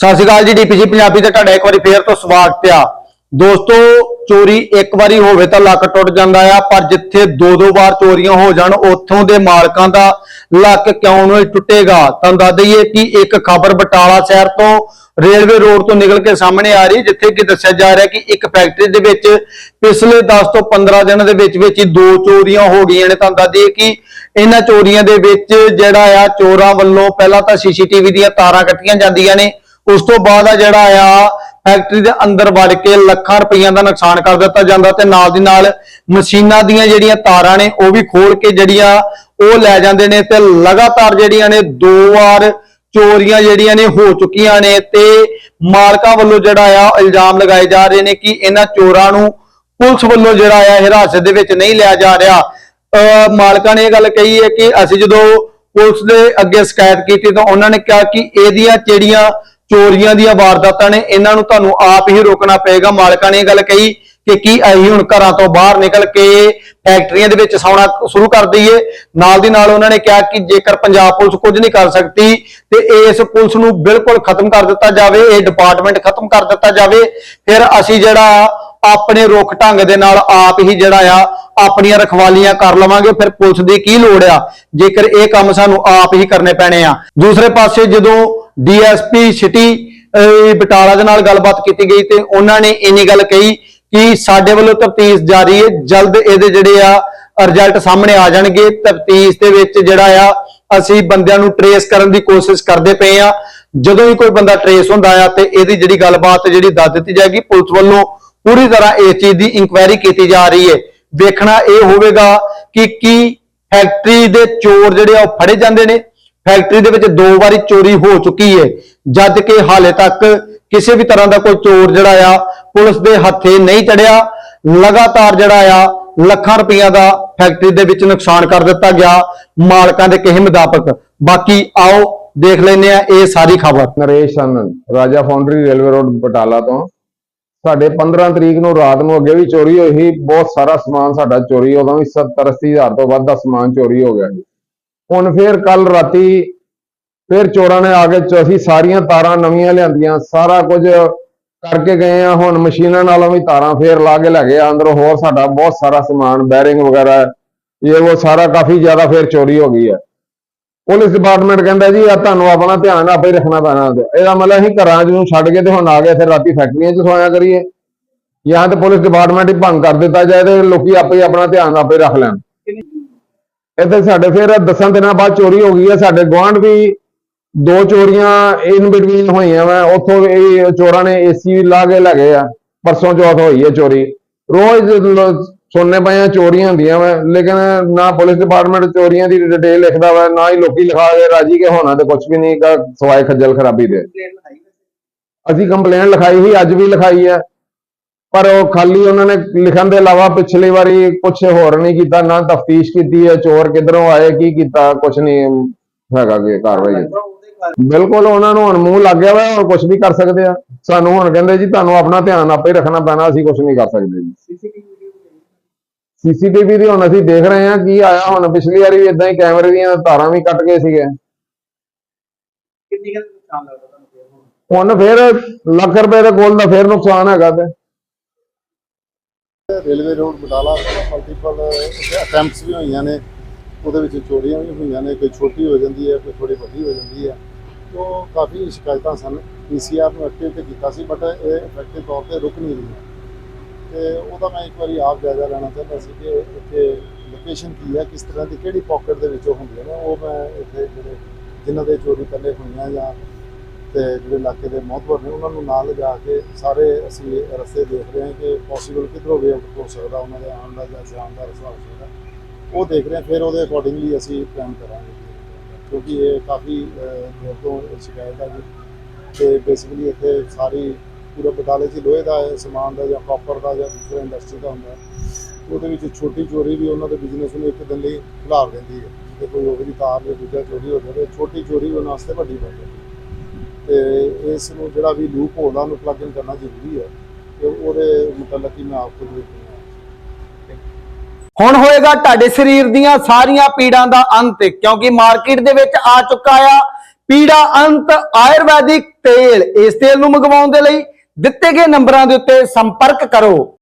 ਸਤਿ ਸ਼੍ਰੀ ਅਕਾਲ ਜੀ ਡੀਪੀਸੀ ਪੰਜਾਬੀ ਤੇ ਤੁਹਾਡਾ ਇੱਕ ਵਾਰੀ ਫੇਰ ਤੋਂ ਸਵਾਗਤ ਆ। ਦੋਸਤੋ, ਚੋਰੀ ਇੱਕ ਵਾਰੀ ਹੋਵੇ ਤਾਂ ਲੱਕ ਟੁੱਟ ਜਾਂਦਾ ਆ, ਪਰ ਜਿੱਥੇ ਦੋ ਦੋ ਵਾਰ ਚੋਰੀਆਂ ਹੋ ਜਾਣ, ਉੱਥੋਂ ਦੇ ਮਾਲਕਾਂ ਦਾ ਲੱਕ ਕਿਉਂ ਨਹੀਂ ਟੁੱਟੇਗਾ? ਤੁਹਾਨੂੰ ਦੱਸ ਦਈਏ ਕਿ ਇੱਕ ਖਬਰ ਬਟਾਲਾ ਸ਼ਹਿਰ ਤੋਂ ਰੇਲਵੇ ਰੋਡ ਤੋਂ ਨਿਕਲ ਕੇ ਸਾਹਮਣੇ ਆ ਰਹੀ, ਜਿੱਥੇ ਕਿ ਦੱਸਿਆ ਜਾ ਰਿਹਾ ਕਿ ਇੱਕ ਫੈਕਟਰੀ ਦੇ ਵਿੱਚ ਪਿਛਲੇ 10 ਤੋਂ 15 ਦਿਨਾਂ ਦੇ ਵਿੱਚ ਵਿੱਚ ਹੀ ਦੋ ਚੋਰੀਆਂ ਹੋ ਗਈਆਂ ਨੇ। ਤੁਹਾਨੂੰ ਦੱਸ ਦਈਏ ਕਿ ਇਹਨਾਂ ਚੋਰੀਆਂ ਦੇ ਵਿੱਚ ਜਿਹੜਾ ਆ, ਚੋਰਾਂ ਵੱਲੋਂ ਪਹਿਲਾਂ ਤਾਂ ਸੀਸੀਟੀਵੀ ਦੀਆਂ ਤਾਰਾਂ ਕੱਟੀਆਂ ਜਾਂਦੀਆਂ ਨੇ ਉਸ ਤੋਂ ਬਾਅਦ ਆ ਜਿਹੜਾ ਆ, ਫੈਕਟਰੀ ਦੇ ਅੰਦਰ ਵੜ ਕੇ ਲੱਖਾਂ ਰੁਪਈਆਂ ਦਾ ਨੁਕਸਾਨ ਕਰ ਦਿੱਤਾ ਜਾਂਦਾ ਤੇ ਨਾਲ ਦੀ ਨਾਲ ਮਸ਼ੀਨਾਂ ਦੀਆਂ ਜਿਹੜੀਆਂ ਤਾਰਾਂ ਨੇ, ਉਹ ਵੀ ਖੋਲ ਕੇ ਜਿਹੜੀਆਂ ਉਹ ਲੈ ਜਾਂਦੇ ਨੇ ਤੇ ਲਗਾਤਾਰ ਜਿਹੜੀਆਂ ਨੇ, ਦੋ ਵਾਰ ਚੋਰੀਆਂ ਜਿਹੜੀਆਂ ਨੇ ਹੋ ਚੁੱਕੀਆਂ ਨੇ ਤੇ ਮਾਲਕਾਂ ਵੱਲੋਂ ਜਿਹੜਾ ਆ ਇਲਜ਼ਾਮ ਲਗਾਏ ਜਾ ਰਹੇ ਨੇ ਕਿ ਇਹਨਾਂ ਚੋਰਾਂ ਨੂੰ ਪੁਲਿਸ ਵੱਲੋਂ ਜਿਹੜਾ ਆ ਹਿਰਾਸਤ ਦੇ ਵਿੱਚ ਨਹੀਂ ਲਿਆ ਜਾ ਰਿਹਾ। ਅਹ ਮਾਲਕਾਂ ਨੇ ਇਹ ਗੱਲ ਕਹੀ ਹੈ ਕਿ ਅਸੀਂ ਜਦੋਂ ਪੁਲਿਸ ਦੇ ਅੱਗੇ ਸ਼ਿਕਾਇਤ ਕੀਤੀ ਤਾਂ ਉਹਨਾਂ ਨੇ ਕਿਹਾ ਕਿ ਇਹਦੀਆਂ ਜਿਹੜੀਆਂ ਚੋਰੀਆਂ ਦੀਆਂ ਵਾਰਦਾਤਾਂ ਨੇ, ਇਹਨਾਂ ਨੂੰ ਤੁਹਾਨੂੰ ਆਪ ਹੀ ਰੋਕਣਾ ਪਏਗਾ। ਮਾਲਕਾਂ ਨੇ ਇਹ ਗੱਲ ਕਹੀ ਕਿ ਕੀ ਅਸੀਂ ਹੁਣ ਘਰਾਂ ਤੋਂ ਬਾਹਰ ਨਿਕਲ ਕੇ ਫੈਕਟਰੀਆਂ ਦੇ ਵਿੱਚ ਸੌਣਾ ਸ਼ੁਰੂ ਕਰ ਦਈਏ। ਨਾਲ ਦੀ ਨਾਲ ਉਹਨਾਂ ਨੇ ਕਿਹਾ ਕਿ ਜੇਕਰ ਪੰਜਾਬ ਪੁਲਿਸ ਕੁਝ ਨਹੀਂ ਕਰ ਸਕਦੀ, ਤੇ ਇਸ ਪੁਲਿਸ ਨੂੰ ਬਿਲਕੁਲ ਖਤਮ ਕਰ ਦਿੱਤਾ ਜਾਵੇ, ਇਹ ਡਿਪਾਰਟਮੈਂਟ ਖਤਮ ਕਰ ਦਿੱਤਾ ਜਾਵੇ। ਫਿਰ ਅਸੀਂ ਜਿਹੜਾ ਆਪਣੇ ਰੁੱਖ ਢੰਗ ਦੇ ਨਾਲ ਆਪ ਹੀ ਜਿਹੜਾ ਆ, ਆਪਣੀਆਂ ਰਖਵਾਲੀਆਂ ਕਰ ਲਵਾਂਗੇ। ਫਿਰ ਪੁਲਿਸ ਦੀ ਕੀ ਲੋੜ ਆ? ਜੇਕਰ ਇਹ ਕੰਮ ਸਾਨੂੰ ਆਪ ਹੀ ਕਰਨੇ ਪੈਣੇ ਆ। ਦੂਸਰੇ ਪਾਸੇ ਜਦੋਂ ਡੀਐਸਪੀ ਸਿਟੀ ਬਟਾਲਾ ਦੇ ਨਾਲ ਗੱਲਬਾਤ ਕੀਤੀ ਗਈ ਤੇ ਉਹਨਾਂ ਨੇ ਇੰਨੀ ਗੱਲ ਕਹੀ ਕਿ ਸਾਡੇ ਵੱਲੋਂ ਤਫਤੀਸ਼ ਜਾਰੀ ਹੈ, ਜਲਦ ਇਹਦੇ ਜਿਹੜੇ ਆ ਰਿਜ਼ਲਟ ਸਾਹਮਣੇ ਆ ਜਾਣਗੇ। ਤਫਤੀਸ਼ ਦੇ ਵਿੱਚ ਜਿਹੜਾ ਆ, ਅਸੀਂ ਬੰਦਿਆਂ ਨੂੰ ਟਰੇਸ ਕਰਨ ਦੀ ਕੋਸ਼ਿਸ਼ ਕਰਦੇ ਪਏ ਆ ਜਦੋਂ ਵੀ ਕੋਈ ਬੰਦਾ ਟਰੇਸ ਹੁੰਦਾ ਆ ਤੇ ਇਹਦੀ ਜਿਹੜੀ ਗੱਲਬਾਤ ਜਿਹੜੀ ਦੱਸ ਦਿੱਤੀ ਜਾਏਗੀ, ਪੁਲਿਸ ਵੱਲੋਂ ਪੂਰੀ ਤਰ੍ਹਾਂ ਇਸ ਚੀਜ਼ ਦੀ ਇਨਕੁਆਇਰੀ ਕੀਤੀ ਜਾ ਰਹੀ ਹੈ। ਵੇਖਣਾ ਇਹ ਹੋਵੇਗਾ ਕਿ ਕੀ ਫੈਕਟਰੀ ਦੇ ਚੋਰ ਜਿਹੜੇ ਆ ਉਹ ਫੜੇ ਜਾਂਦੇ ਨੇ ਫੈਕਟਰੀ ਦੇ ਵਿੱਚ ਦੋ ਵਾਰੀ ਚੋਰੀ ਹੋ ਚੁੱਕੀ ਹੈ ਜਦ ਕਿ ਹਾਲੇ ਤੱਕ ਕਿਸੇ ਵੀ ਤਰ੍ਹਾਂ ਦਾ ਕੋਈ ਚੋਰ ਜਿਹੜਾ ਆ, ਪੁਲਿਸ ਦੇ ਹੱਥੇ ਨਹੀਂ ਚੜਿਆ। ਲਗਾਤਾਰ ਜਿਹੜਾ ਆ, ਲੱਖਾਂ ਰੁਪਈਆ ਦਾ ਫੈਕਟਰੀ ਦੇ ਵਿੱਚ ਨੁਕਸਾਨ ਕਰ ਦਿੱਤਾ ਗਿਆ ਮਾਲਕਾਂ ਦੇ ਕਹੇ ਮੁਤਾਬਕ। ਬਾਕੀ ਆਓ ਦੇਖ ਲੈਂਦੇ ਆ ਇਹ ਸਾਰੀ ਖਬਰ। ਨਰੇਸ਼ ਆਨੰਦ ਰਾਜਾ ਫਾਊਂਡਰੀ ਰੇਲਵੇ ਰੋਡ, ਬਟਾਲਾ ਤੋਂ। ਸਾਡੇ 15 ਤਰੀਕ ਨੂੰ ਰਾਤ ਨੂੰ ਅੱਗੇ ਵੀ ਚੋਰੀ ਹੋਈ ਸੀ। ਬਹੁਤ ਸਾਰਾ ਸਮਾਨ ਸਾਡਾ ਚੋਰੀ ਉਦੋਂ ਵੀ 70 80 ਹਜ਼ਾਰ ਤੋਂ ਵੱਧ ਦਾ ਸਮਾਨ ਚੋਰੀ ਹੋ ਗਿਆ ਜੀ ਹੁਣ ਫੇਰ ਕੱਲ ਰਾਤੀ ਫੇਰ ਚੋਰਾਂ ਨੇ ਆ ਕੇ ਅਸੀਂ ਸਾਰੀਆਂ ਤਾਰਾਂ ਨਵੀਆਂ ਲਿਆਂਦੀਆਂ, ਸਾਰਾ ਕੁਝ ਕਰਕੇ ਗਏ ਆ, ਹੁਣ ਮਸ਼ੀਨਾਂ ਨਾਲੋਂ ਵੀ ਤਾਰਾਂ ਫੇਰ ਲਾ ਕੇ ਲੈ ਗਏ ਆ, ਅੰਦਰੋਂ ਹੋਰ ਸਾਡਾ ਬਹੁਤ ਸਾਰਾ ਸਮਾਨ ਬੈਰਿੰਗ ਵਗੈਰਾ, ਇਹ ਉਹ ਸਾਰਾ ਕਾਫੀ ਜ਼ਿਆਦਾ ਫੇਰ ਚੋਰੀ ਹੋ ਗਈ ਹੈ ਪੁਲਿਸ ਡਿਪਾਰਟਮੈਂਟ ਕਹਿੰਦਾ ਜੀ ਆ ਤੁਹਾਨੂੰ ਆਪਣਾ ਧਿਆਨ ਆਪੇ ਹੀ ਰੱਖਣਾ ਪੈਣਾ, ਇਹਦਾ ਮਤਲਬ ਅਸੀਂ ਘਰਾਂ 'ਚ ਨੂੰ ਛੱਡ ਕੇ ਤੇ ਹੁਣ ਆ ਗਏ, ਫਿਰ ਰਾਤੀ ਫੈਕਟਰੀਆਂ 'ਚ ਸੋਇਆ ਕਰੀਏ। ਜਾਂ ਤੇ ਪੁਲਿਸ ਡਿਪਾਰਟਮੈਂਟ ਹੀ ਭੰਗ ਕਰ ਦਿੱਤਾ ਜਾਏ ਤੇ ਲੋਕੀ ਆਪੇ ਹੀ ਆਪਣਾ ਧਿਆਨ ਆਪੇ ਰੱਖ ਲੈਣ। ਇੱਥੇ ਸਾਡੇ ਫਿਰ ਦਸਾਂ ਦਿਨਾਂ ਬਾਅਦ ਚੋਰੀ ਹੋ ਗਈ ਹੈ। ਸਾਡੇ ਗੁਆਂਢ ਵੀ ਦੋ ਚੋਰੀਆਂ ਇਨ ਬਿਟਵੀਨ ਹੋਈਆਂ ਵਾ। ਉੱਥੋਂ ਇਹ ਚੋਰਾਂ ਨੇ ਏਸੀ ਵੀ ਲਾ ਕੇ ਲੈ ਗਏ ਆ। ਪਰਸੋਂ ਚੌਥ ਹੋਈ ਹੈ ਚੋਰੀ। ਰੋਜ਼ ਸੁਣਨੇ ਪਏ ਆ ਚੋਰੀਆਂ ਹੁੰਦੀਆਂ ਵਾ, ਲੇਕਿਨ ਨਾ ਪੁਲਿਸ ਡਿਪਾਰਟਮੈਂਟ ਚੋਰੀਆਂ ਦੀ ਡਿਟੇਲ ਲਿਖਦਾ ਵਾ, ਨਾ ਹੀ ਲੋਕੀ ਲਿਖਾ ਕੇ ਰਾਜੀ ਕੇ ਹੋਣਾ ਤੇ ਕੁਝ ਵੀ ਨਹੀਂ। ਗਾ ਸਵਾਏ ਖੱਜਲ ਖਰਾਬੀ ਦੇ। ਅਸੀਂ ਕੰਪਲੇਂਟ ਲਿਖਾਈ ਸੀ, ਅੱਜ ਵੀ ਲਿਖਾਈ ਹੈ ਪਰ ਉਹ ਖਾਲੀ ਉਹਨਾਂ ਨੇ ਲਿਖਣ ਦੇ ਇਲਾਵਾ ਪਿਛਲੀ ਵਾਰੀ ਕੁਝ ਹੋਰ ਨਹੀਂ ਕੀਤਾ ਨਾ ਤਫਤੀਸ਼ ਕੀਤੀ ਹੈ ਚੋਰ ਕਿੱਧਰੋਂ ਆਏ ਕੀ ਕੀਤਾ ਕੁਝ ਨਹੀਂ ਹੈਗਾ ਕਿ ਕਾਰਵਾਈ। ਬਿਲਕੁਲ ਉਹਨਾਂ ਨੂੰ ਹੁਣ ਮੂੰਹ ਲੱਗ ਗਿਆ ਵਾ ਹੁਣ ਕੁਝ ਵੀ ਕਰ ਸਕਦੇ ਆ। ਸਾਨੂੰ ਹੁਣ ਕਹਿੰਦੇ ਜੀ ਤੁਹਾਨੂੰ ਆਪਣਾ ਧਿਆਨ ਆਪੇ ਰੱਖਣਾ ਪੈਣਾ ਅਸੀਂ ਕੁਝ ਨਹੀਂ ਕਰ ਸਕਦੇ ਜੀ। ਸੀਸੀਟੀਵੀ ਦੀ ਹੁਣ ਅਸੀਂ ਦੇਖ ਰਹੇ ਹਾਂ ਕੀ ਆਇਆ। ਹੁਣ ਪਿਛਲੀ ਵਾਰੀ ਵੀ ਇਦਾਂ ਹੀ ਕੈਮਰੇ ਦੀਆਂ ਤਾਰਾਂ ਵੀ ਕੱਟ ਗਏ ਸੀਗੇ। ਕਿੰਨੀ ਕੁ ਨੁਕਸਾਨ ਲੱਗਦਾ ਤੁਹਾਨੂੰ ਫਿਰ ਹੁਣ? ਹੁਣ ਫੇਰ ਲੱਖ ਰੁਪਏ ਦੇ ਕੋਲ ਦਾ ਫੇਰ ਨੁਕਸਾਨ ਹੈਗਾ ਤੇ। Railway road Batala multiple attempts ਵੀ ਹੋਈਆਂ ਨੇ। ਉਹਦੇ ਵਿੱਚ ਚੋਰੀਆਂ ਵੀ ਹੋਈਆਂ ਨੇ, ਕੋਈ ਛੋਟੀ ਹੋ ਜਾਂਦੀ ਹੈ, ਕੋਈ ਥੋੜੀ ਵੱਡੀ ਹੋ ਜਾਂਦੀ ਹੈ। ਤੋਂ ਕਾਫੀ ਸ਼ਿਕਾਇਤਾਂ ਸਨ। ਪੀਸੀਆਰ ਨੂੰ ਐਕਟਿਵ ਤੇ ਕੀਤਾ ਸੀ ਬਟ ਇਹ ਇਫੈਕਟਿਵ ਤੌਰ ਤੇ ਰੁਕ ਨਹੀਂ ਰਹੀ ਤੇ ਉਹਦਾ ਮੈਂ ਇੱਕ ਵਾਰੀ ਆਪ ਜਾਇਜ਼ਾ ਲੈਣਾ ਚਾਹੁੰਦਾ ਸੀ ਕਿ ਇੱਥੇ ਲੋਕੇਸ਼ਨ ਕੀ ਹੈ, ਕਿਸ ਤਰ੍ਹਾਂ ਦੀ ਕਿਹੜੀ ਪਾਕਟ ਦੇ ਵਿੱਚੋਂ ਉਹ ਹੁੰਦੀਆਂ ਨੇ, ਉਹ ਮੈਂ ਇੱਥੇ ਜਿਹੜੇ ਜਿਨ੍ਹਾਂ ਦੇ ਚੋਰੀ ਪਹਿਲੇ ਹੋਈਆਂ ਜਾਂ ਤੇ ਜਿਹੜੇ ਇਲਾਕੇ ਦੇ ਮੌਤਬਰ ਨੇ, ਉਹਨਾਂ ਨੂੰ ਨਾਲ ਲਿਜਾ ਕੇ ਸਾਰੇ ਅਸੀਂ ਰਸਤੇ ਦੇਖ ਰਹੇ ਹਾਂ ਕਿ ਪੋਸੀਬਲ ਕਿੱਧਰੋਂ ਵੇ ਆਊਟ ਹੋ ਸਕਦਾ, ਉਹਨਾਂ ਦੇ ਆਉਣ ਦਾ ਜਾਂ ਜਾਣ ਦਾ ਰਸਤਾ ਹੋ ਸਕਦਾ। ਉਹ ਦੇਖ ਰਹੇ ਹਾਂ, ਫਿਰ ਉਹਦੇ ਅਕੋਰਡਿੰਗਲੀ ਅਸੀਂ ਪਲਾਨ ਕਰਾਂਗੇ। ਕਿਉਂਕਿ ਇਹ ਕਾਫੀ ਦੇਰ ਤੋਂ ਸ਼ਿਕਾਇਤ ਹੈ ਜੀ। ਤੇ ਬੇਸਿਕਲੀ ਇੱਥੇ ਸਾਰੀ ਪੂਰੇ ਬਟਾਲੇ 'ਚ ਲੋਹੇ ਦਾ ਸਮਾਨ ਦਾ ਜਾਂ ਕਾਪਰ ਦਾ ਜਾਂ ਦੂਸਰੇ ਇੰਡਸਟਰੀ ਦਾ ਹੁੰਦਾ, ਉਹਦੇ ਵਿੱਚ ਛੋਟੀ ਚੋਰੀ ਵੀ ਉਹਨਾਂ ਦੇ ਬਿਜ਼ਨਸ ਨੂੰ ਇੱਕ ਦਿਨ ਲਈ ਖਿਲਾਰ ਦਿੰਦੀ ਹੈ। ਜੇ ਕੋਈ ਉਹਦੀ ਤਾਰ ਜਾਂ ਦੂਜਾ ਚੋਰੀ ਹੋ ਜਾਵੇ, ਛੋਟੀ ਚੋਰੀ ਉਹਨਾਂ ਵਾਸਤੇ ਵੱਡੀ ਬਣ ਜਾਂਦੀ ਹੈ। ਤੇ ਇਸ ਨੂੰ ਜਿਹੜਾ ਵੀ ਲੂਪ ਹੋਲ ਉਹਨੂੰ ਪਲੱਗ ਇਨ ਕਰਨਾ ਜ਼ਰੂਰੀ ਹੈ ਤੇ ਉਹਦੇ ਮੁਤਲਕ ਹੀ ਮੈਂ ਆਪ ਨੂੰ ਦੇਖਣਾ ਹੁਣ ਹੋਏਗਾ ਤੁਹਾਡੇ ਸਰੀਰ ਦੀਆਂ ਸਾਰੀਆਂ ਪੀੜਾਂ ਦਾ ਅੰਤ, ਕਿਉਂਕਿ ਮਾਰਕੀਟ ਦੇ ਵਿੱਚ ਆ ਚੁੱਕਾ ਆ ਪੀੜਾ ਅੰਤ ਆਯੁਰਵੈਦਿਕ ਤੇਲ। ਇਸ ਤੇਲ ਨੂੰ ਮੰਗਵਾਉਣ ਦੇ ਲਈ ਦਿੱਤੇ ਗਏ ਨੰਬਰਾਂ ਦੇ ਉੱਤੇ ਸੰਪਰਕ ਕਰੋ।